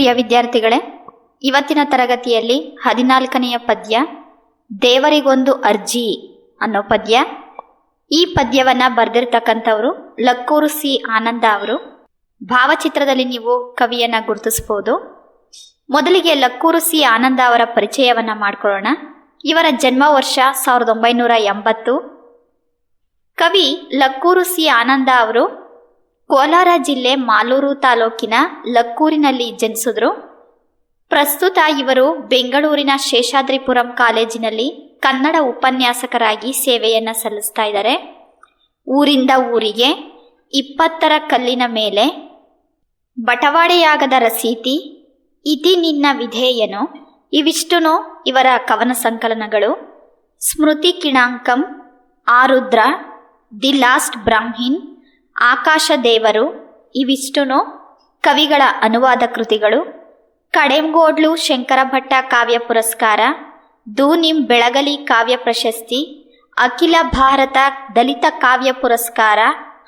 ಪ್ರಿಯ ವಿದ್ಯಾರ್ಥಿಗಳೇ, ಇವತ್ತಿನ ತರಗತಿಯಲ್ಲಿ ಹದಿನಾಲ್ಕನೆಯ ಪದ್ಯ, ದೇವರಿಗೊಂದು ಅರ್ಜಿ ಅನ್ನೋ ಪದ್ಯ. ಈ ಪದ್ಯವನ್ನು ಬರೆದಿರ್ತಕ್ಕಂಥವ್ರು ಲಕ್ಕೂರು ಸಿ ಆನಂದ ಅವರು. ಭಾವಚಿತ್ರದಲ್ಲಿ ನೀವು ಕವಿಯನ್ನ ಗುರುತಿಸಬಹುದು ಮೊದಲಿಗೆ ಲಕ್ಕೂರು ಸಿ ಆನಂದ ಅವರ ಪರಿಚಯವನ್ನ ಮಾಡಿಕೊಳ್ಳೋಣ. ಇವರ ಜನ್ಮ ವರ್ಷ ಸಾವಿರದ ಒಂಬೈನೂರ ಎಂಬತ್ತು. ಕವಿ ಲಕ್ಕೂರು ಸಿ ಆನಂದ ಅವರು ಕೋಲಾರ ಜಿಲ್ಲೆ ಮಾಲೂರು ತಾಲೂಕಿನ ಲಕ್ಕೂರಿನಲ್ಲಿ ಜನಿಸಿದ್ರು. ಪ್ರಸ್ತುತ ಇವರು ಬೆಂಗಳೂರಿನ ಶೇಷಾದ್ರಿಪುರಂ ಕಾಲೇಜಿನಲ್ಲಿ ಕನ್ನಡ ಉಪನ್ಯಾಸಕರಾಗಿ ಸೇವೆಯನ್ನು ಸಲ್ಲಿಸ್ತಾ ಇದ್ದಾರೆ. ಊರಿಂದ ಊರಿಗೆ ಇಪ್ಪತ್ತರ ಕಲ್ಲಿನ ಮೇಲೆ ಬಟವಾಡೆಯಾಗದ ರಸೀತಿ, ಇತಿ ನಿನ್ನ ವಿಧೇಯನು, ಇವಿಷ್ಟುನು ಇವರ ಕವನ ಸಂಕಲನಗಳು. Smriti Kinankam, Arudra, the last Brahmin Akasha Devaru ಇವಿಷ್ಟುನು? ಕವಿಗಳ ಅನುವಾದ ಕೃತಿಗಳು? ಕಡೆಂಗೋಡ್ಲು ಶಂಕರ ಭಟ್ಟ ಕಾವ್ಯ ಪುರಸ್ಕಾರ? ದೂನಿಂ ಬೆಳಗಲಿ ಕಾವ್ಯ ಪ್ರಶಸ್ತಿ? ಅಖಿಲ ಭಾರತ ದಲಿತ ಕಾವ್ಯ ಪುರಸ್ಕಾರ?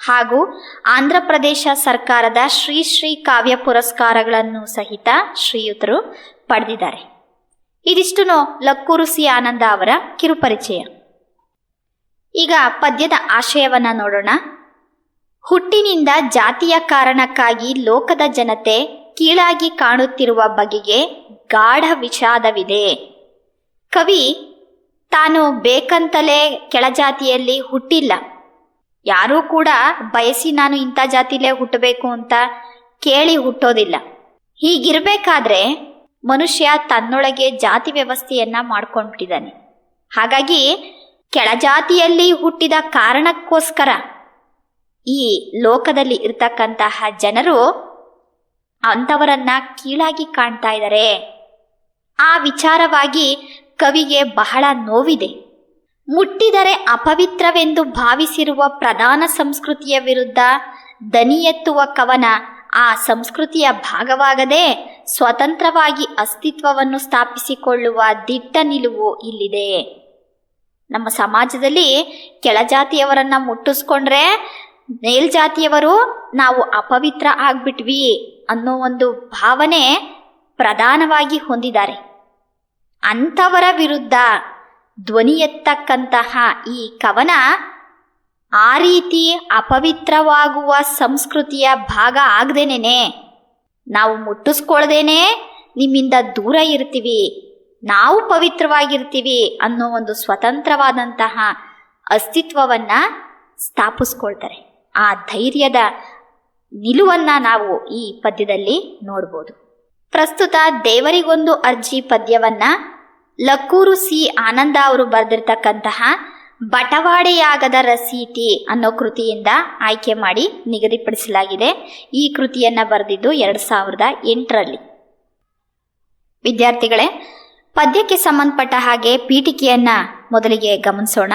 ಹಾಗೂ ಆಂಧ್ರ ಪ್ರದೇಶ ಸರ್ಕಾರದ ಶ್ರೀ ಶ್ರೀ ಕಾವ್ಯ ಪುರಸ್ಕಾರಗಳನ್ನು ಸಹಿತ ಶ್ರೀಯುತರು ಪಡೆದಿದ್ದಾರೆ. ಇದಿಷ್ಟು ಲಕ್ಕೂರು ಸಿ ಆನಂದ ಅವರ ಕಿರುಪರಿಚಯ. ಈಗ ಪದ್ಯದ ಆಶಯವನ್ನ ನೋಡೋಣ. ಹುಟ್ಟಿನಿಂದ ಜಾತಿಯ ಕಾರಣಕ್ಕಾಗಿ ಲೋಕದ ಜನತೆ ಕೀಳಾಗಿ ಕಾಣುತ್ತಿರುವ ಬಗೆಗೆ ಗಾಢ ವಿಷಾದವಿದೆ. ಕವಿ, ತಾನು ಬೇಕಂತಲೇ ಕೆಳಜಾತಿಯಲ್ಲಿ ಹುಟ್ಟಿಲ್ಲ. ಯಾರೂ ಕೂಡ ಬಯಸಿ ನಾನು ಇಂಥ ಜಾತಿಲೇ ಹುಟ್ಟಬೇಕು ಅಂತ ಕೇಳಿ ಹುಟ್ಟೋದಿಲ್ಲ. ಹೀಗಿರಬೇಕಾದ್ರೆ ಮನುಷ್ಯ ತನ್ನೊಳಗೆ ಜಾತಿ ವ್ಯವಸ್ಥೆಯನ್ನ ಮಾಡ್ಕೊಂಡ್ಬಿಟ್ಟಿದ್ದಾನೆ. ಹಾಗಾಗಿ ಕೆಳಜಾತಿಯಲ್ಲಿ ಹುಟ್ಟಿದ ಕಾರಣಕ್ಕೋಸ್ಕರ ಈ ಲೋಕದಲ್ಲಿ ಇರ್ತಕ್ಕಂತಹ ಜನರು ಅಂಥವರನ್ನ ಕೀಳಾಗಿ ಕಾಣ್ತಾ ಇದ್ದಾರೆ. ಆ ವಿಚಾರವಾಗಿ ಕವಿಗೆ ಬಹಳ ನೋವಿದೆ. ಮುಟ್ಟಿದರೆ ಅಪವಿತ್ರವೆಂದು ಭಾವಿಸಿರುವ ಪ್ರಧಾನ ಸಂಸ್ಕೃತಿಯ ವಿರುದ್ಧ ದನಿ ಕವನ ಆ ಸಂಸ್ಕೃತಿಯ ಭಾಗವಾಗದೆ ಸ್ವತಂತ್ರವಾಗಿ ಅಸ್ತಿತ್ವವನ್ನು ಸ್ಥಾಪಿಸಿಕೊಳ್ಳುವ ದಿಟ್ಟ ನಿಲುವು ಇಲ್ಲಿದೆ. ನಮ್ಮ ಸಮಾಜದಲ್ಲಿ ಕೆಳಜಾತಿಯವರನ್ನ ಮುಟ್ಟಿಸ್ಕೊಂಡ್ರೆ ಮೇಲ್ಜಾತಿಯವರು ನಾವು ಅಪವಿತ್ರ ಆಗ್ಬಿಟ್ವಿ ಅನ್ನೋ ಒಂದು ಭಾವನೆ ಪ್ರಧಾನವಾಗಿ ಹೊಂದಿದ್ದಾರೆ. ಅಂಥವರ ವಿರುದ್ಧ ಧ್ವನಿ ಎತ್ತಕ್ಕಂತಹ ಈ ಕವನ ಆ ರೀತಿ ಅಪವಿತ್ರವಾಗುವ ಸಂಸ್ಕೃತಿಯ ಭಾಗ ಆಗದೇನೆ ನಾವು ಮುಟ್ಟಿಸ್ಕೊಳ್ದೇನೆ ನಿಮ್ಮಿಂದ ದೂರ ಇರ್ತೀವಿ, ನಾವು ಪವಿತ್ರವಾಗಿರ್ತೀವಿ ಅನ್ನೋ ಒಂದು ಸ್ವತಂತ್ರವಾದಂತಹ ಅಸ್ತಿತ್ವವನ್ನು ಸ್ಥಾಪಿಸ್ಕೊಳ್ತಾರೆ. ಆ ಧೈರ್ಯದ ನಿಲುವನ್ನ ನಾವು ಈ ಪದ್ಯದಲ್ಲಿ ನೋಡ್ಬೋದು. ಪ್ರಸ್ತುತ ದೇವರಿಗೊಂದು ಅರ್ಜಿ ಪದ್ಯವನ್ನ ಲಕ್ಕೂರು ಸಿ ಆನಂದ ಅವರು ಬರೆದಿರ್ತಕ್ಕಂತಹ ಬಟವಾಡೆಯಾಗದ ರಸೀತಿ ಅನ್ನೋ ಕೃತಿಯಿಂದ ಆಯ್ಕೆ ಮಾಡಿ ನಿಗದಿಪಡಿಸಲಾಗಿದೆ. ಈ ಕೃತಿಯನ್ನ ಬರೆದಿದ್ದು ಎರಡು ಸಾವಿರದ ಎಂಟರಲ್ಲಿ. ವಿದ್ಯಾರ್ಥಿಗಳೇ, ಪದ್ಯಕ್ಕೆ ಸಂಬಂಧಪಟ್ಟ ಹಾಗೆ ಪೀಠಿಕೆಯನ್ನ ಮೊದಲಿಗೆ ಗಮನಿಸೋಣ.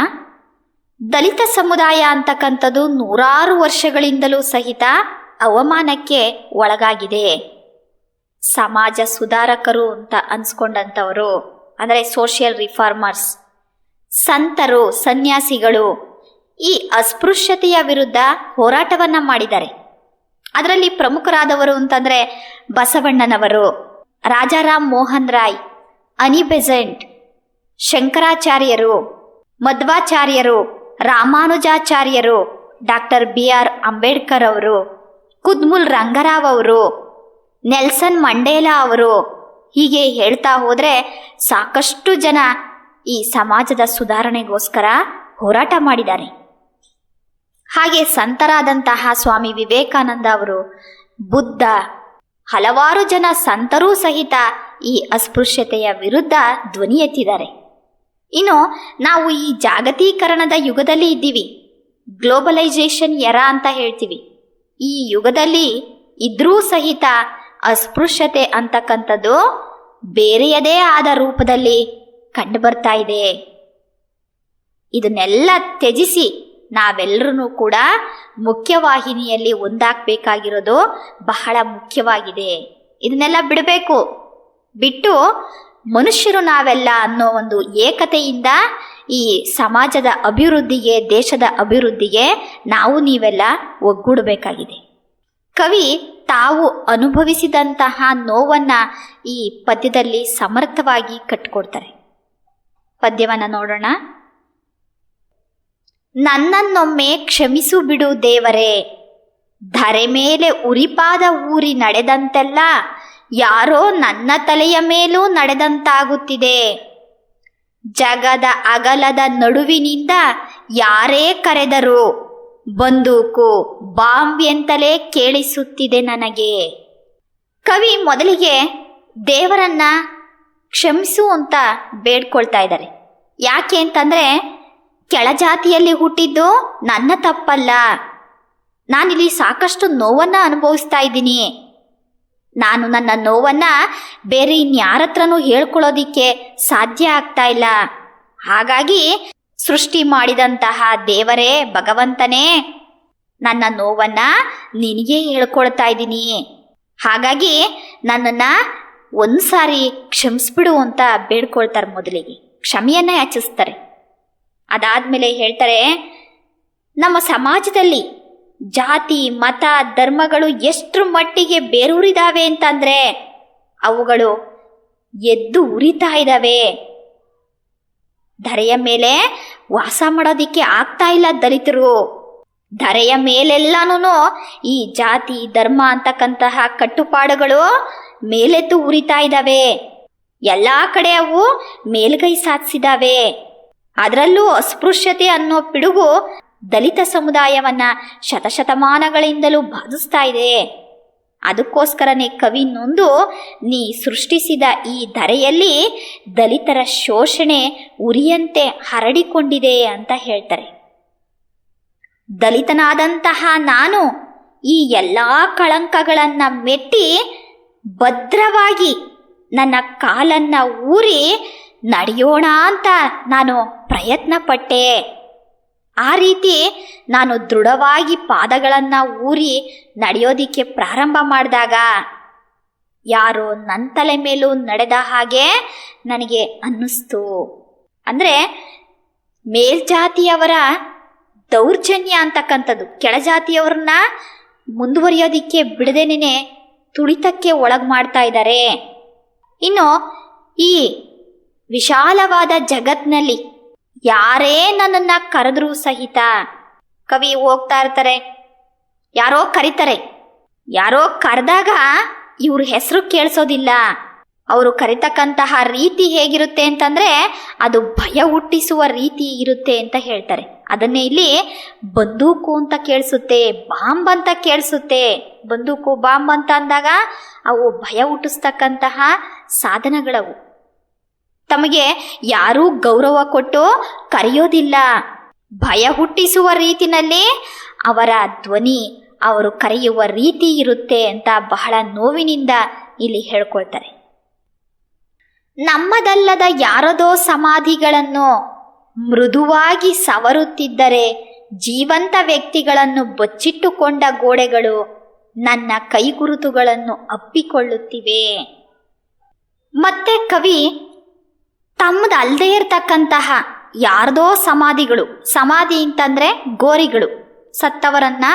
ದಲಿತ ಸಮುದಾಯ ಅಂತಕ್ಕಂಥದ್ದು ನೂರಾರು ವರ್ಷಗಳಿಂದಲೂ ಸಹಿತ ಅವಮಾನಕ್ಕೆ ಒಳಗಾಗಿದೆ. ಸಮಾಜ ಸುಧಾರಕರು ಅಂತ ಅನ್ಸ್ಕೊಂಡಂಥವರು, ಅಂದರೆ ಸೋಷಿಯಲ್ ರಿಫಾರ್ಮರ್ಸ್ ಸಂತರು, ಸನ್ಯಾಸಿಗಳು ಈ ಅಸ್ಪೃಶ್ಯತೆಯ ವಿರುದ್ಧ ಹೋರಾಟವನ್ನ ಮಾಡಿದ್ದಾರೆ. ಅದರಲ್ಲಿ ಪ್ರಮುಖರಾದವರು ಅಂತಂದ್ರೆ ಬಸವಣ್ಣನವರು, ರಾಜಾರಾಮ್ ಮೋಹನ್ ರಾಯ್ ಅನಿ ಬೆಸೆಂಟ್ ಶಂಕರಾಚಾರ್ಯರು, ಮಧ್ವಾಚಾರ್ಯರು ರಾಮಾನುಜಾಚಾರ್ಯರು, ಡಾಕ್ಟರ್ ಬಿ ಆರ್ ಅಂಬೇಡ್ಕರ್ ಅವರು, ಕುದ್ಮುಲ್ ರಂಗರಾವ್ ಅವರು, ನೆಲ್ಸನ್ ಮಂಡೇಲಾ ಅವರು ಹೀಗೆ ಹೇಳ್ತಾ ಹೋದರೆ ಸಾಕಷ್ಟು ಜನ ಈ ಸಮಾಜದ ಸುಧಾರಣೆಗೋಸ್ಕರ ಹೋರಾಟ ಮಾಡಿದ್ದಾರೆ. ಹಾಗೆ ಸಂತರಾದಂತಹ ಸ್ವಾಮಿ ವಿವೇಕಾನಂದ ಅವರು, ಬುದ್ಧ, ಹಲವಾರು ಜನ ಸಂತರೂ ಸಹಿತ ಈ ಅಸ್ಪೃಶ್ಯತೆಯ ವಿರುದ್ಧ ಧ್ವನಿ ಎತ್ತಿದ್ದಾರೆ. ಇನ್ನು ನಾವು ಈ ಜಾಗತೀಕರಣದ ಯುಗದಲ್ಲಿ ಇದ್ದೀವಿ. ಗ್ಲೋಬಲೈಸೇಷನ್ ಎರ ಅಂತ ಹೇಳ್ತೀವಿ. ಈ ಯುಗದಲ್ಲಿ ಇದ್ರೂ ಸಹಿತ ಅಸ್ಪೃಶ್ಯತೆ ಅಂತಕ್ಕಂಥದ್ದು ಬೇರೆಯದೇ ಆದ ರೂಪದಲ್ಲಿ ಕಂಡು ಬರ್ತಾ ಇದೆ. ಇದನ್ನೆಲ್ಲ ತ್ಯಜಿಸಿ ನಾವೆಲ್ಲರೂ ಕೂಡ ಮುಖ್ಯವಾಹಿನಿಯಲ್ಲಿ ಒಂದಾಗಬೇಕಾಗಿರೋದು ಬಹಳ ಮುಖ್ಯವಾಗಿದೆ. ಇದನ್ನೆಲ್ಲ ಬಿಡಬೇಕು. ಬಿಟ್ಟು ಮನುಷ್ಯರು ನಾವೆಲ್ಲ ಅನ್ನೋ ಒಂದು ಏಕತೆಯಿಂದ ಈ ಸಮಾಜದ ಅಭಿವೃದ್ಧಿಗೆ, ದೇಶದ ಅಭಿವೃದ್ಧಿಗೆ ನಾವು ನೀವೆಲ್ಲ ಒಗ್ಗೂಡಬೇಕಾಗಿದೆ. ಕವಿ ತಾವು ಅನುಭವಿಸಿದಂತಹ ನೋವನ್ನ ಈ ಪದ್ಯದಲ್ಲಿ ಸಮರ್ಥವಾಗಿ ಕಟ್ಟಿಕೊಡ್ತಾರೆ ಪದ್ಯವನ್ನ ನೋಡೋಣ. ನನ್ನನ್ನೊಮ್ಮೆ ಕ್ಷಮಿಸು ಬಿಡು ದೇವರೇ. ಧರೆ ಮೇಲೆ ಉರಿಪಾದ ಊರಿ ನಡೆದಂತೆಲ್ಲ ಯಾರೋ ನನ್ನ ತಲೆಯ ಮೇಲೂ ನಡೆದಂತಾಗುತ್ತಿದೆ. ಜಗದ ಅಗಲದ ನಡುವಿನಿಂದ ಯಾರೇ ಕರೆದರು ಬಂದೂಕು ಬಾಂಬ್ ಎಂತಲೇ ಕೇಳಿಸುತ್ತಿದೆ ನನಗೆ. ಕವಿ ಮೊದಲಿಗೆ ದೇವರನ್ನ ಕ್ಷಮಿಸು ಅಂತ ಬೇಡ್ಕೊಳ್ತಾ ಇದ್ದಾರೆ. ಯಾಕೆ ಅಂತಂದ್ರೆ ಕೆಳಜಾತಿಯಲ್ಲಿ ಹುಟ್ಟಿದ್ದು ನನ್ನ ತಪ್ಪಲ್ಲ. ನಾನಿಲ್ಲಿ ಸಾಕಷ್ಟು ನೋವನ್ನ ಅನುಭವಿಸ್ತಾ ಇದ್ದೀನಿ. ನಾನು ನನ್ನ ನೋವನ್ನ ಬೇರೆ ಇನ್ಯಾರ ಹತ್ರನೂ ಹೇಳ್ಕೊಳ್ಳೋದಿಕ್ಕೆ ಸಾಧ್ಯ ಆಗ್ತಾ ಇಲ್ಲ. ಹಾಗಾಗಿ ಸೃಷ್ಟಿ ಮಾಡಿದಂತಹ ದೇವರೇ ಭಗವಂತನೇ, ನನ್ನ ನೋವನ್ನ ನಿನಗೆ ಹೇಳ್ಕೊಳ್ತಾ ಇದ್ದೀನಿ. ಹಾಗಾಗಿ ನನ್ನನ್ನ ಒಂದ್ಸಾರಿ ಕ್ಷಮಿಸ್ಬಿಡು ಅಂತ ಬೇಡ್ಕೊಳ್ತಾರೆ ಮೊದಲಿಗೆ. ಕ್ಷಮೆಯನ್ನ ಯಾಚಿಸ್ತಾರೆ. ಅದಾದ್ಮೇಲೆ ಹೇಳ್ತಾರೆ, ನಮ್ಮ ಸಮಾಜದಲ್ಲಿ ಜಾತಿ, ಮತ, ಧರ್ಮಗಳು ಎಷ್ಟರ ಮಟ್ಟಿಗೆ ಬೇರೂರಿದಾವೆ ಅಂತಂದ್ರೆ ಅವುಗಳು ಎದ್ದು ಉರಿತಾ ಇದ್ದಾವೆ ಧರೆಯ ಮೇಲೆ ವಾಸ ಮಾಡೋದಿಕ್ಕೆ ಆಗ್ತಾ ಇಲ್ಲ ದಲಿತರು. ಧರೆಯ ಮೇಲೆಲ್ಲಾನು ಈ ಜಾತಿ, ಧರ್ಮ ಅಂತಕ್ಕಂತಹ ಕಟ್ಟುಪಾಡುಗಳು ಮೇಲೆದ್ದು ಉರಿತಾ ಇದ್ದಾವೆ ಎಲ್ಲಾ ಕಡೆ ಅವು ಮೇಲ್ಗೈ ಸಾಧಿಸಿದಾವೆ. ಅದರಲ್ಲೂ ಅಸ್ಪೃಶ್ಯತೆ ಅನ್ನೋ ಪಿಡುಗು ದಲಿತ ಸಮುದಾಯವನ್ನ ಶತಶತಮಾನಗಳಿಂದಲೂ ಬಾಧಿಸ್ತಾ ಇದೆ. ಅದಕ್ಕೋಸ್ಕರನೇ ಕವಿ ನೊಂದು, ನೀ ಸೃಷ್ಟಿಸಿದ ಈ ಧರೆಯಲ್ಲಿ ದಲಿತರ ಶೋಷಣೆ ಉರಿಯಂತೆ ಹರಡಿಕೊಂಡಿದೆ ಅಂತ ಹೇಳ್ತಾರೆ. ದಲಿತನಾದಂತಹ ನಾನು ಈ ಎಲ್ಲ ಕಳಂಕಗಳನ್ನ ಮೆಟ್ಟಿ ಭದ್ರವಾಗಿ ನನ್ನ ಕಾಲನ್ನ ಊರಿ ನಡೆಯೋಣ ಅಂತ ನಾನು ಪ್ರಯತ್ನ ಪಟ್ಟೆ ಆ ರೀತಿ ನಾನು ದೃಢವಾಗಿ ಪಾದಗಳನ್ನು ಊರಿ ನಡೆಯೋದಿಕ್ಕೆ ಪ್ರಾರಂಭ ಮಾಡಿದಾಗ ಯಾರೋ ನನ್ನ ತಲೆ ಮೇಲೂ ನಡೆದ ಹಾಗೆ ನನಗೆ ಅನ್ನಿಸ್ತು. ಅಂದರೆ ಮೇಲ್ಜಾತಿಯವರ ದೌರ್ಜನ್ಯ ಅಂತಕ್ಕಂಥದ್ದು, ಕೆಳಜಾತಿಯವ್ರನ್ನ ಮುಂದುವರಿಯೋದಿಕ್ಕೆ ಬಿಡದೇನೆ ತುಳಿತಕ್ಕೆ ಒಳಗ್ ಮಾಡ್ತಾ ಇದ್ದಾರೆ ಇನ್ನು ಈ ವಿಶಾಲವಾದ ಜಗತ್ನಲ್ಲಿ ಯಾರೇ ನನ್ನನ್ನ ಕರೆದ್ರೂ ಸಹಿತ ಕವಿ ಹೋಗ್ತಾ ಇರ್ತಾರೆ. ಯಾರೋ ಕರೀತಾರೆ. ಯಾರೋ ಕರೆದಾಗ ಇವ್ರ ಹೆಸರು ಕೇಳಿಸೋದಿಲ್ಲ. ಅವರು ಕರಿತಕ್ಕಂತಹ ರೀತಿ ಹೇಗಿರುತ್ತೆ ಅಂತಂದ್ರೆ ಅದು ಭಯ ಹುಟ್ಟಿಸುವ ರೀತಿ ಇರುತ್ತೆ ಅಂತ ಹೇಳ್ತಾರೆ. ಅದನ್ನೇ ಇಲ್ಲಿ ಬಂದೂಕು ಅಂತ ಕೇಳಿಸುತ್ತೆ, ಬಾಂಬ್ ಅಂತ ಕೇಳಿಸುತ್ತೆ. ಬಂದೂಕು ಬಾಂಬ್ ಅಂತ ಅಂದಾಗ ಅವು ಭಯ ಹುಟ್ಟಿಸ್ತಕ್ಕಂತಹ ಸಾಧನಗಳವು. ತಮಗೆ ಯಾರೂ ಗೌರವ ಕೊಟ್ಟು ಕರೆಯೋದಿಲ್ಲ. ಭಯ ಹುಟ್ಟಿಸುವ ರೀತಿನಲ್ಲಿ ಅವರ ಧ್ವನಿ ಅವರು ಕರೆಯುವ ರೀತಿ ಇರುತ್ತೆ ಅಂತ ಬಹಳ ನೋವಿನಿಂದ ಇಲ್ಲಿ ಹೇಳ್ಕೊಳ್ತಾರೆ. ನಮ್ಮದಲ್ಲದ ಯಾರದೋ ಸಮಾಧಿಗಳನ್ನು ಮೃದುವಾಗಿ ಸವರುತ್ತಿದ್ದರೆ ಜೀವಂತ ವ್ಯಕ್ತಿಗಳನ್ನು ಬಚ್ಚಿಟ್ಟುಕೊಂಡ ಗೋಡೆಗಳು ನನ್ನ ಕೈಗುರುತುಗಳನ್ನು ಅಪ್ಪಿಕೊಳ್ಳುತ್ತಿವೆ. ಮತ್ತೆ ಕವಿ ತಮ್ಮದಲ್ಲದೆ ಇರತಕ್ಕಂತಹ ಯಾರ್ದೋ ಸಮಾಧಿಗಳು. ಸಮಾಧಿ ಅಂತಂದ್ರೆ ಗೋರಿಗಳು. ಸತ್ತವರನ್ನ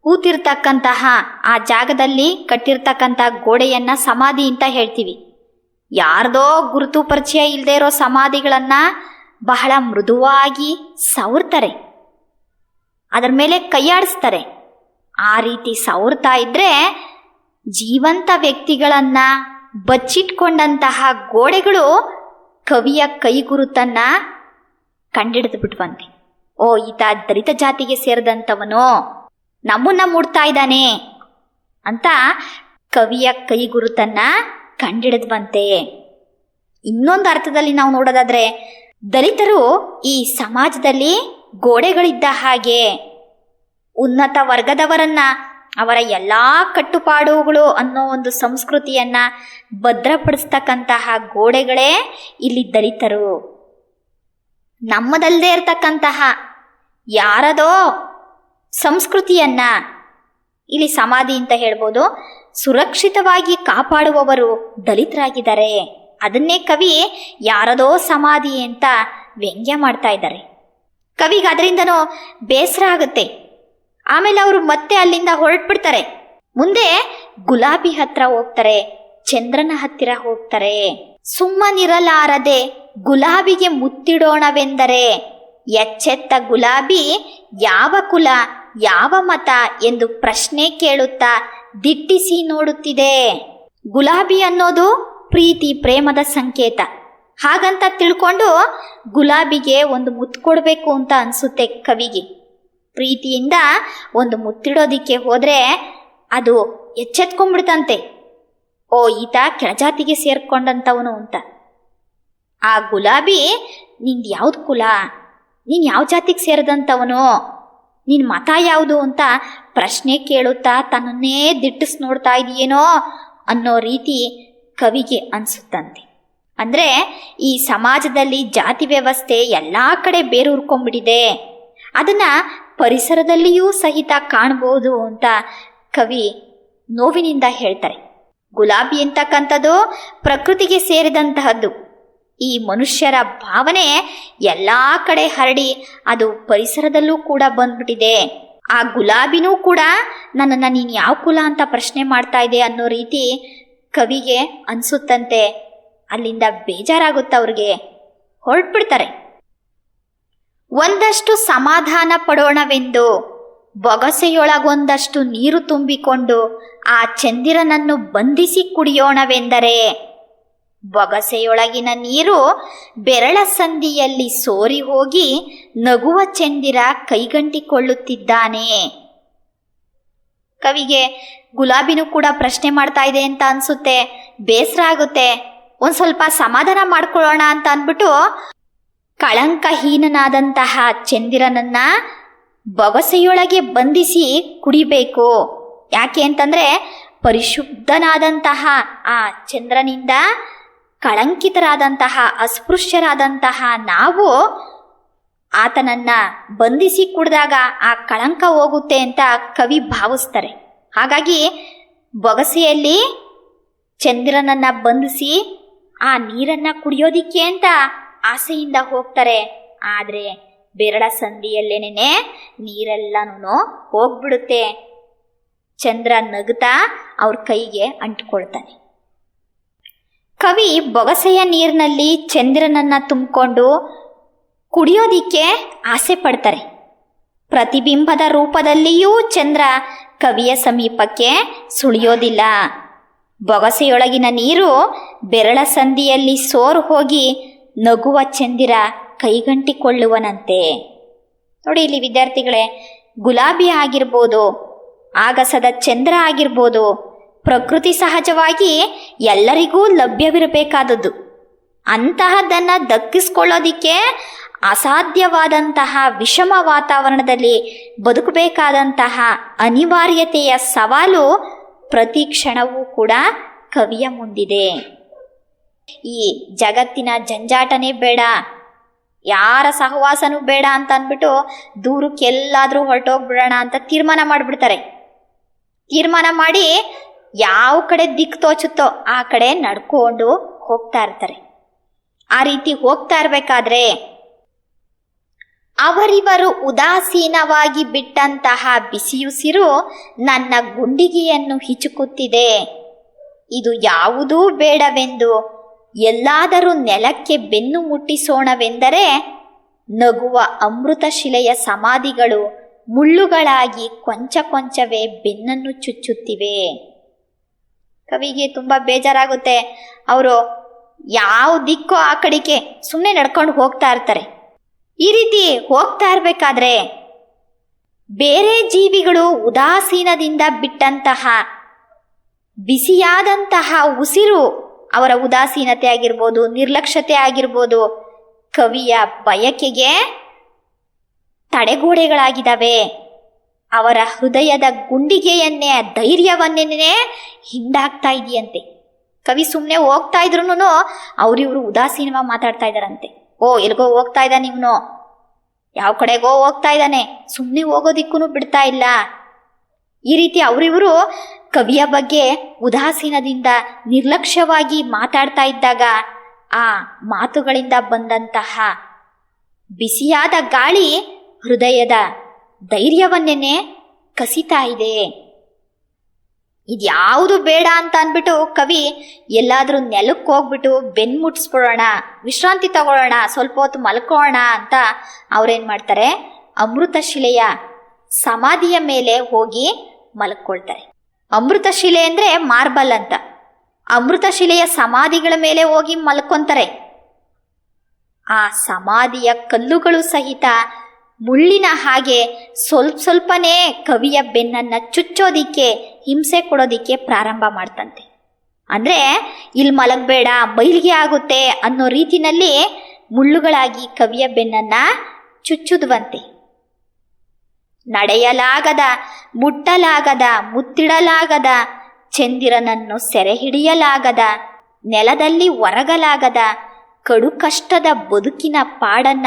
ಕೂತಿರ್ತಕ್ಕಂತಹ ಆ ಜಾಗದಲ್ಲಿ ಕಟ್ಟಿರ್ತಕ್ಕಂತಹ ಗೋಡೆಯನ್ನ ಸಮಾಧಿ ಅಂತ ಹೇಳ್ತೀವಿ. ಯಾರ್ದೋ ಗುರುತು ಪರಿಚಯ ಇಲ್ಲದೆ ಇರೋ ಸಮಾಧಿಗಳನ್ನ ಬಹಳ ಮೃದುವಾಗಿ ಸವರ್ತಾರೆ. ಅದರ ಮೇಲೆ ಕೈಯಾಡಿಸ್ತಾರೆ. ಆ ರೀತಿ ಸವರ್ತಾ ಇದ್ರೆ ಜೀವಂತ ವ್ಯಕ್ತಿಗಳನ್ನ ಬಚ್ಚಿಟ್ಕೊಂಡಂತಹ ಗೋಡೆಗಳು ಕವಿಯ ಕೈಗುರುತನ್ನ ಕಂಡಿಡಿದು ಬಿಟ್ವಂತೆ. ಓ, ಈತ ದಲಿತ ಜಾತಿಗೆ ಸೇರಿದಂಥವನು ನಮ್ಮನ್ನ ಮುಡ್ತಾ ಇದ್ದಾನೆ ಅಂತ ಕವಿಯ ಕೈಗುರುತನ್ನ ಕಂಡಿಡಿದ್ವಂತೆ. ಇನ್ನೊಂದು ಅರ್ಥದಲ್ಲಿ ನಾವು ನೋಡೋದಾದ್ರೆ, ದಲಿತರು ಈ ಸಮಾಜದಲ್ಲಿ ಗೋಡೆಗಳಿದ್ದ ಹಾಗೆ ಉನ್ನತ ವರ್ಗದವರನ್ನ ಅವರ ಎಲ್ಲ ಕಟ್ಟುಪಾಡುಗಳು ಅನ್ನೋ ಒಂದು ಸಂಸ್ಕೃತಿಯನ್ನ ಭದ್ರಪಡಿಸ್ತಕ್ಕಂತಹ ಗೋಡೆಗಳೇ ಇಲ್ಲಿ ದಲಿತರು. ನಮ್ಮದಲ್ಲದೆ ಇರತಕ್ಕಂತಹ ಯಾರದೋ ಸಂಸ್ಕೃತಿಯನ್ನ ಇಲ್ಲಿ ಸಮಾಧಿ ಅಂತ ಹೇಳ್ಬೋದು, ಸುರಕ್ಷಿತವಾಗಿ ಕಾಪಾಡುವವರು ದಲಿತರಾಗಿದ್ದಾರೆ. ಅದನ್ನೇ ಕವಿ ಯಾರದೋ ಸಮಾಧಿ ಅಂತ ವ್ಯಂಗ್ಯ ಮಾಡ್ತಾ ಇದ್ದಾರೆ. ಕವಿಗೆ ಅದರಿಂದನೂ ಬೇಸರ ಆಗುತ್ತೆ. ಆಮೇಲೆ ಅವರು ಮತ್ತೆ ಅಲ್ಲಿಂದ ಹೊರಟ್ಬಿಡ್ತಾರೆ. ಮುಂದೆ ಗುಲಾಬಿ ಹತ್ರ ಹೋಗ್ತಾರೆ, ಚಂದ್ರನ ಹತ್ತಿರ ಹೋಗ್ತಾರೆ. ಸುಮ್ಮನಿರಲಾರದೆ ಗುಲಾಬಿಗೆ ಮುತ್ತಿಡೋಣವೆಂದರೆ ಎಚ್ಚೆತ್ತ ಗುಲಾಬಿ, ಯಾವ ಕುಲ, ಯಾವ ಮತ ಎಂದು ಪ್ರಶ್ನೆ ಕೇಳುತ್ತಾ ದಿಟ್ಟಿಸಿ ನೋಡುತ್ತಿದೆ. ಗುಲಾಬಿ ಅನ್ನೋದು ಪ್ರೀತಿ, ಪ್ರೇಮದ ಸಂಕೇತ. ಹಾಗಂತ ತಿಳ್ಕೊಂಡು ಗುಲಾಬಿಗೆ ಒಂದು ಮುತ್ತು ಕೊಡಬೇಕು ಅಂತ ಅನಿಸುತ್ತೆ ಕವಿಗೆ. ಪ್ರೀತಿಯಿಂದ ಒಂದು ಮುತ್ತಿಡೋದಿಕ್ಕೆ ಹೋದರೆ ಅದು ಎಚ್ಚೆತ್ಕೊಂಡ್ಬಿಡ್ತಂತೆ. ಓ, ಈತ ಕೆಳಜಾತಿಗೆ ಸೇರ್ಕೊಂಡಂಥವನು ಅಂತ. ಆ ಗುಲಾಬಿ, ನಿಂದು ಯಾವ್ದು ಕುಲ? ನೀನು ಯಾವ ಜಾತಿಗೆ ಸೇರಿದಂಥವನು ನಿನ್ನ ಮತ ಯಾವುದು? ಅಂತ ಪ್ರಶ್ನೆ ಕೇಳುತ್ತಾ ತನ್ನನ್ನೇ ದಿಟ್ಟಿಸ್ ನೋಡ್ತಾ ಇದೆಯೇನೋ ಅನ್ನೋ ರೀತಿ ಕವಿಗೆ ಅನಿಸುತ್ತಂತೆ. ಅಂದರೆ, ಈ ಸಮಾಜದಲ್ಲಿ ಜಾತಿ ವ್ಯವಸ್ಥೆ ಎಲ್ಲ ಕಡೆ ಬೇರೂರ್ಕೊಂಡ್ಬಿಟ್ಟಿದೆ. ಅದನ್ನು ಪರಿಸರದಲ್ಲಿಯೂ ಸಹಿತ ಕಾಣಬಹುದು ಅಂತ ಕವಿ ನೋವಿನಿಂದ ಹೇಳ್ತಾರೆ. ಗುಲಾಬಿ ಅಂತಕ್ಕಂಥದ್ದು ಪ್ರಕೃತಿಗೆ ಸೇರಿದಂತಹದ್ದು. ಈ ಮನುಷ್ಯರ ಭಾವನೆ ಎಲ್ಲ ಕಡೆ ಹರಡಿ ಅದು ಪರಿಸರದಲ್ಲೂ ಕೂಡ ಬಂದ್ಬಿಟ್ಟಿದೆ. ಆ ಗುಲಾಬಿನೂ ಕೂಡ ನನ್ನನ್ನು ನೀನು ಯಾವ ಕುಲ ಅಂತ ಪ್ರಶ್ನೆ ಮಾಡ್ತಾ ಇದೆ ಅನ್ನೋ ರೀತಿ ಕವಿಗೆ ಅನಿಸುತ್ತಂತೆ. ಅಲ್ಲಿಂದ ಬೇಜಾರಾಗುತ್ತೆ ಅವ್ರಿಗೆ. ಹೊರಟ್ಬಿಡ್ತಾರೆ. ಒಂದಷ್ಟು ಸಮಾಧಾನ ಪಡೋಣವೆಂದು ಬೊಗಸೆಯೊಳಗೊಂದಷ್ಟು ನೀರು ತುಂಬಿಕೊಂಡು ಆ ಚಂದಿರನನ್ನು ಬಂಧಿಸಿ ಕುಡಿಯೋಣವೆಂದರೆ ಬೊಗಸೆಯೊಳಗಿನ ನೀರು ಬೆರಳ ಸಂದಿಯಲ್ಲಿ ಸೋರಿ ಹೋಗಿ ನಗುವ ಚಂದಿರ ಕೈಗಂಟಿಕೊಳ್ಳುತ್ತಿದ್ದಾನೆ. ಕವಿಗೆ ಗುಲಾಬಿನೂ ಕೂಡ ಪ್ರಶ್ನೆ ಮಾಡ್ತಾ ಇದೆ ಅಂತ ಅನ್ಸುತ್ತೆ. ಬೇಸರ ಆಗುತ್ತೆ. ಒಂದು ಸ್ವಲ್ಪ ಸಮಾಧಾನ ಮಾಡ್ಕೊಳ್ಳೋಣ ಅಂತ ಅಂದ್ಬಿಟ್ಟು ಕಳಂಕಹೀನನಾದಂತಹ ಚಂದಿರನನ್ನ ಬೊಗಸೆಯೊಳಗೆ ಬಂಧಿಸಿ ಕುಡಿಬೇಕು. ಯಾಕೆ ಅಂತಂದ್ರೆ ಪರಿಶುದ್ಧನಾದಂತಹ ಆ ಚಂದ್ರನಿಂದ ಕಳಂಕಿತರಾದಂತಹ, ಅಸ್ಪೃಶ್ಯರಾದಂತಹ ನಾವು ಆತನನ್ನ ಬಂಧಿಸಿ ಕುಡಿದಾಗ ಆ ಕಳಂಕ ಹೋಗುತ್ತೆ ಅಂತ ಕವಿ ಭಾವಿಸ್ತಾರೆ. ಹಾಗಾಗಿ ಬೊಗಸೆಯಲ್ಲಿ ಚಂದ್ರನನ್ನ ಬಂಧಿಸಿ ಆ ನೀರನ್ನ ಕುಡಿಯೋದಿಕ್ಕೆ ಅಂತ ಆಸೆಯಿಂದ ಹೋಗ್ತಾರೆ. ಆದರೆ ಬೆರಳ ಸಂದಿಯಲ್ಲೇನೆ ನೀರೆಲ್ಲನೂ ಹೋಗ್ಬಿಡುತ್ತೆ. ಚಂದ್ರ ನಗುತ್ತಾ ಅವ್ರ ಕೈಗೆ ಅಂಟ್ಕೊಳ್ತಾನೆ. ಕವಿ ಬೊಗಸೆಯ ನೀರಿನಲ್ಲಿ ಚಂದ್ರನನ್ನ ತುಂಬಿಕೊಂಡು ಕುಡಿಯೋದಿಕ್ಕೆ ಆಸೆ ಪಡ್ತಾರೆ. ಪ್ರತಿಬಿಂಬದ ರೂಪದಲ್ಲಿಯೂ ಚಂದ್ರ ಕವಿಯ ಸಮೀಪಕ್ಕೆ ಸುಳಿಯೋದಿಲ್ಲ. ಬೊಗಸೆಯೊಳಗಿನ ನೀರು ಬೆರಳ ಸಂದಿಯಲ್ಲಿ ಸೋರು ಹೋಗಿ ನಗುವ ಚಂದಿರ ಕೈಗಂಟಿಕೊಳ್ಳುವನಂತೆ. ನೋಡಿ ಇಲ್ಲಿ ವಿದ್ಯಾರ್ಥಿಗಳೇ, ಗುಲಾಬಿ ಆಗಿರ್ಬೋದು, ಆಗಸದ ಚಂದ್ರ ಆಗಿರ್ಬೋದು, ಪ್ರಕೃತಿ ಸಹಜವಾಗಿ ಎಲ್ಲರಿಗೂ ಲಭ್ಯವಿರಬೇಕಾದದ್ದು. ಅಂತಹದ್ದನ್ನು ದಕ್ಕಿಸ್ಕೊಳ್ಳೋದಿಕ್ಕೆ ಅಸಾಧ್ಯವಾದಂತಹ ವಿಷಮ ವಾತಾವರಣದಲ್ಲಿ ಬದುಕಬೇಕಾದಂತಹ ಅನಿವಾರ್ಯತೆಯ ಸವಾಲು ಪ್ರತಿ ಕ್ಷಣವೂ ಕೂಡ ಕವಿಯ ಮುಂದಿದೆ. ಈ ಜಗತ್ತಿನ ಜಂಜಾಟನೇ ಬೇಡ, ಯಾರ ಸಹವಾಸನೂ ಬೇಡ ಅಂತ ಅಂದ್ಬಿಟ್ಟು ದೂರಕ್ಕೆಲ್ಲಾದರೂ ಹೊರಟೋಗ್ಬಿಡೋಣ ಅಂತ ತೀರ್ಮಾನ ಮಾಡಿಬಿಡ್ತಾರೆ. ತೀರ್ಮಾನ ಮಾಡಿ ಯಾವ ಕಡೆ ದಿಕ್ಕು ತೋಚುತ್ತೋ ಆ ಕಡೆ ನಡ್ಕೊಂಡು ಹೋಗ್ತಾ ಇರ್ತಾರೆ. ಆ ರೀತಿ ಹೋಗ್ತಾ ಇರಬೇಕಾದ್ರೆ ಅವರಿವರು ಉದಾಸೀನವಾಗಿ ಬಿಟ್ಟಂತಹ ಬಿಸಿಯುಸಿರು ನನ್ನ ಗುಂಡಿಗೆಯನ್ನು ಹಿಚುಕುತ್ತಿದೆ. ಇದು ಯಾವುದೂ ಬೇಡವೆಂದು ಎಲ್ಲಾದರೂ ನೆಲಕ್ಕೆ ಬೆನ್ನು ಮುಟ್ಟಿಸೋಣವೆಂದರೆ ನಗುವ ಅಮೃತ ಶಿಲೆಯ ಸಮಾಧಿಗಳು ಮುಳ್ಳುಗಳಾಗಿ ಕೊಂಚ ಕೊಂಚವೇ ಬೆನ್ನನ್ನು ಚುಚ್ಚುತ್ತಿವೆ. ಕವಿಗೆ ತುಂಬ ಬೇಜಾರಾಗುತ್ತೆ. ಅವರು ಯಾವ ದಿಕ್ಕೋ ಆ ಕಡೆಗೆ ಸುಮ್ಮನೆ ನಡ್ಕೊಂಡು ಹೋಗ್ತಾ ಇರ್ತಾರೆ. ಈ ರೀತಿ ಹೋಗ್ತಾ ಇರಬೇಕಾದ್ರೆ ಬೇರೆ ಜೀವಿಗಳು ಉದಾಸೀನದಿಂದ ಬಿಟ್ಟಂತಹ, ಬಿಸಿಯಾದಂತಹ ಉಸಿರು ಅವರ ಉದಾಸೀನತೆ ಆಗಿರ್ಬೋದು ನಿರ್ಲಕ್ಷ್ಯತೆ ಆಗಿರ್ಬೋದು ಕವಿಯ ಬಯಕೆಗೆ ತಡೆಗೋಡೆಗಳಾಗಿದ್ದಾವೆ. ಅವರ ಹೃದಯದ ಗುಂಡಿಗೆಯನ್ನೇ ಧೈರ್ಯವನ್ನೇ ಹಿಂಡಾಗ್ತಾ ಇದೆಯಂತೆ. ಕವಿ ಸುಮ್ಮನೆ ಹೋಗ್ತಾ ಇದ್ರು ಅವ್ರಿವ್ರು ಉದಾಸೀನವಾಗಿ ಮಾತಾಡ್ತಾ ಇದ್ದಾರಂತೆ. ಓ, ಎಲ್ಗೋ ಹೋಗ್ತಾ ಇದ್ದಾನೆ ಇವನು. ಯಾವ ಕಡೆಗೋ ಹೋಗ್ತಾ ಇದ್ದಾನೆ. ಸುಮ್ಮನೆ ಹೋಗೋದಿಕ್ಕೂ ಬಿಡ್ತಾ ಇಲ್ಲ. ಈ ರೀತಿ ಅವರಿವರು ಕವಿಯ ಬಗ್ಗೆ ಉದಾಸೀನದಿಂದ ನಿರ್ಲಕ್ಷ್ಯವಾಗಿ ಮಾತಾಡ್ತಾ ಇದ್ದಾಗ ಆ ಮಾತುಗಳಿಂದ ಬಂದಂತಹ ಬಿಸಿಯಾದ ಗಾಳಿ ಹೃದಯದ ಧೈರ್ಯವನ್ನೇನೆ ಕಸಿತಾ ಇದೆ. ಇದ್ಯಾವುದು ಬೇಡ ಅಂತ ಅಂದ್ಬಿಟ್ಟು ಕವಿ ಎಲ್ಲಾದರೂ ನೆಲಕ್ಕೆ ಹೋಗ್ಬಿಟ್ಟು ಬೆನ್ ಮುಟ್ಸ್ಬಿಡೋಣ ವಿಶ್ರಾಂತಿ ತಗೊಳ್ಳೋಣ, ಸ್ವಲ್ಪ ಹೊತ್ತು ಮಲ್ಕೊಳ್ಳೋಣ ಅಂತ ಅವ್ರೇನ್ ಮಾಡ್ತಾರೆ? ಅಮೃತ ಶಿಲೆಯ ಸಮಾಧಿಯ ಮೇಲೆ ಹೋಗಿ ಮಲ್ಕೊಳ್ತಾರೆ. ಅಮೃತ ಶಿಲೆ ಅಂದ್ರೆ ಮಾರ್ಬಲ್ ಅಂತ. ಅಮೃತ ಶಿಲೆಯ ಸಮಾಧಿಗಳ ಮೇಲೆ ಹೋಗಿ ಮಲ್ಕೊಂತಾರೆ. ಆ ಸಮಾಧಿಯ ಕಲ್ಲುಗಳು ಸಹಿತ ಮುಳ್ಳಿನ ಹಾಗೆ ಸ್ವಲ್ಪ ಸ್ವಲ್ಪನೇ ಕವಿಯ ಬೆನ್ನನ್ನ ಚುಚ್ಚೋದಿಕ್ಕೆ, ಹಿಂಸೆ ಕೊಡೋದಿಕ್ಕೆ ಪ್ರಾರಂಭ ಮಾಡ್ತಂತೆ. ಅಂದ್ರೆ ಇಲ್ಲಿ ಮಲಗಬೇಡ, ಮೈಲಿಗೆ ಆಗುತ್ತೆ ಅನ್ನೋ ರೀತಿನಲ್ಲಿ ಮುಳ್ಳುಗಳಾಗಿ ಕವಿಯ ಬೆನ್ನನ್ನ ಚುಚ್ಚುದುವಂತೆ. ನಡೆಯಲಾಗದ, ಮುಟ್ಟಲಾಗದ, ಮುತ್ತಿಡಲಾಗದ, ಚಂದಿರನನ್ನು ಸೆರೆ ಹಿಡಿಯಲಾಗದ ನೆಲದಲ್ಲಿ ಒರಗಲಾಗದ ಕಡು ಕಷ್ಟದ ಬದುಕಿನ ಪಾಡನ್ನ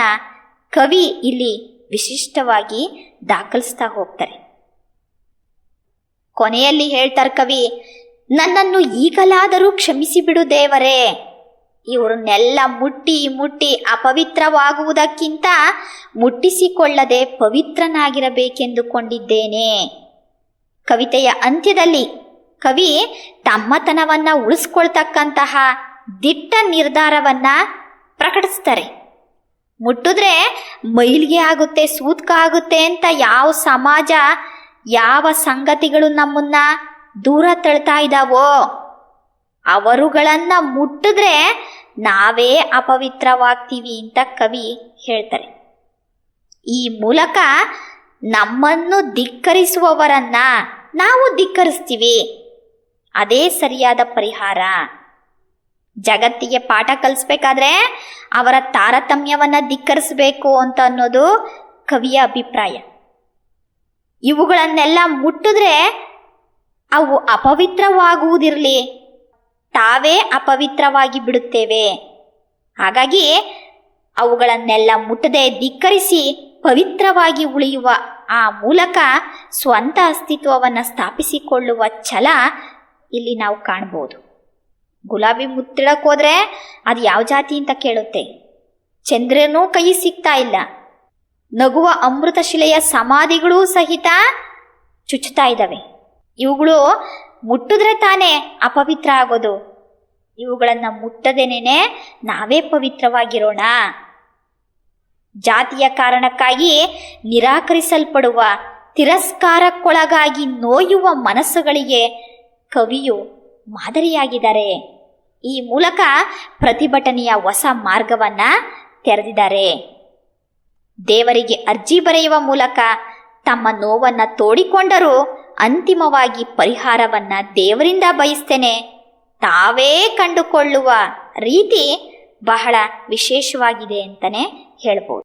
ಕವಿ ಇಲ್ಲಿ ವಿಶಿಷ್ಟವಾಗಿ ದಾಖಲಿಸ್ತಾ ಹೋಗ್ತಾರೆ. ಕೊನೆಯಲ್ಲಿ ಹೇಳ್ತಾರೆ ಕವಿ, ನನ್ನನ್ನು ಈಗಲಾದರೂ ಕ್ಷಮಿಸಿಬಿಡು ದೇವರೇ. ಇವ್ರನ್ನೆಲ್ಲ ಮುಟ್ಟಿ ಮುಟ್ಟಿ ಅಪವಿತ್ರವಾಗುವುದಕ್ಕಿಂತ ಮುಟ್ಟಿಸಿಕೊಳ್ಳದೆ ಪವಿತ್ರನಾಗಿರಬೇಕೆಂದುಕೊಂಡಿದ್ದೇನೆ. ಕವಿತೆಯ ಅಂತ್ಯದಲ್ಲಿ ಕವಿ ತಮ್ಮತನವನ್ನ ಉಳಿಸ್ಕೊಳ್ತಕ್ಕಂತಹ ದಿಟ್ಟ ನಿರ್ಧಾರವನ್ನ ಪ್ರಕಟಿಸ್ತಾರೆ. ಮುಟ್ಟಿದ್ರೆ ಮೈಲಿಗೆ ಆಗುತ್ತೆ, ಸೂತ್ಕ ಆಗುತ್ತೆ ಅಂತ ಯಾವ ಸಮಾಜ, ಯಾವ ಸಂಗತಿಗಳು ನಮ್ಮನ್ನ ದೂರ ತಳ್ತಾ ಇದ್ದಾವೋ ಅವರುಗಳನ್ನ ಮುಟ್ಟಿದ್ರೆ ನಾವೇ ಅಪವಿತ್ರವಾಗ್ತೀವಿ ಅಂತ ಕವಿ ಹೇಳ್ತಾರೆ. ಈ ಮೂಲಕ ನಮ್ಮನ್ನು ಧಿಕ್ಕರಿಸುವವರನ್ನ ನಾವು ಧಿಕ್ಕರಿಸ್ತೀವಿ. ಅದೇ ಸರಿಯಾದ ಪರಿಹಾರ. ಜಗತ್ತಿಗೆ ಪಾಠ ಕಲಿಸ್ಬೇಕಾದ್ರೆ ಅವರ ತಾರತಮ್ಯವನ್ನ ಧಿಕ್ಕರಿಸಬೇಕು ಅಂತ ಅನ್ನೋದು ಕವಿಯ ಅಭಿಪ್ರಾಯ. ಇವುಗಳನ್ನೆಲ್ಲ ಮುಟ್ಟಿದ್ರೆ ಅವು ಅಪವಿತ್ರವಾಗುವುದಿರಲಿ. ತಾವೇ ಅಪವಿತ್ರವಾಗಿ ಬಿಡುತ್ತೇವೆ. ಹಾಗಾಗಿ ಅವುಗಳನ್ನೆಲ್ಲ ಮುಟ್ಟದೆ ಧಿಕ್ಕರಿಸಿ ಪವಿತ್ರವಾಗಿ ಉಳಿಯುವ ಆ ಮೂಲಕ ಸ್ವಂತ ಅಸ್ತಿತ್ವವನ್ನು ಸ್ಥಾಪಿಸಿಕೊಳ್ಳುವ ಛಲ ಇಲ್ಲಿ ನಾವು ಕಾಣ್ಬೋದು. ಗುಲಾಬಿ ಮುತ್ತಿಡಕ್ಕೋದ್ರೆ ಅದು ಯಾವ ಜಾತಿ ಅಂತ ಕೇಳುತ್ತೆ? ಚಂದ್ರನೂ ಕೈ ಸಿಗ್ತಾ ಇಲ್ಲ. ನಗುವ ಅಮೃತ ಶಿಲೆಯ ಸಮಾಧಿಗಳೂ ಸಹಿತ ಚುಚ್ಚುತ್ತಾ ಇದ್ದಾವೆ. ಇವುಗಳು ಮುಟ್ಟಿದ್ರೆ ತಾನೇ ಅಪವಿತ್ರ ಆಗೋದು. ಇವುಗಳನ್ನು ಮುಟ್ಟದೇನೆ ನಾವೇ ಪವಿತ್ರವಾಗಿರೋಣ. ಜಾತಿಯ ಕಾರಣಕ್ಕಾಗಿ ನಿರಾಕರಿಸಲ್ಪಡುವ ತಿರಸ್ಕಾರಕ್ಕೊಳಗಾಗಿ ನೋಯುವ ಮನಸ್ಸುಗಳಿಗೆ ಕವಿಯು ಮಾದರಿಯಾಗಿದ್ದಾರೆ. ಈ ಮೂಲಕ ಪ್ರತಿಭಟನೆಯ ಹೊಸ ಮಾರ್ಗವನ್ನ ತೆರೆದಿದ್ದಾರೆ. ದೇವರಿಗೆ ಅರ್ಜಿ ಬರೆಯುವ ಮೂಲಕ ತಮ್ಮ ನೋವನ್ನ ತೋಡಿಕೊಂಡರೂ ಅಂತಿಮವಾಗಿ ಪರಿಹಾರವನ್ನ ದೇವರಿಂದ ಬಯಸ್ತೇನೆ. ತಾವೇ ಕಂಡುಕೊಳ್ಳುವ ರೀತಿ ಬಹಳ ವಿಶೇಷವಾಗಿದೆ ಅಂತಲೇ ಹೇಳ್ಬೋದು.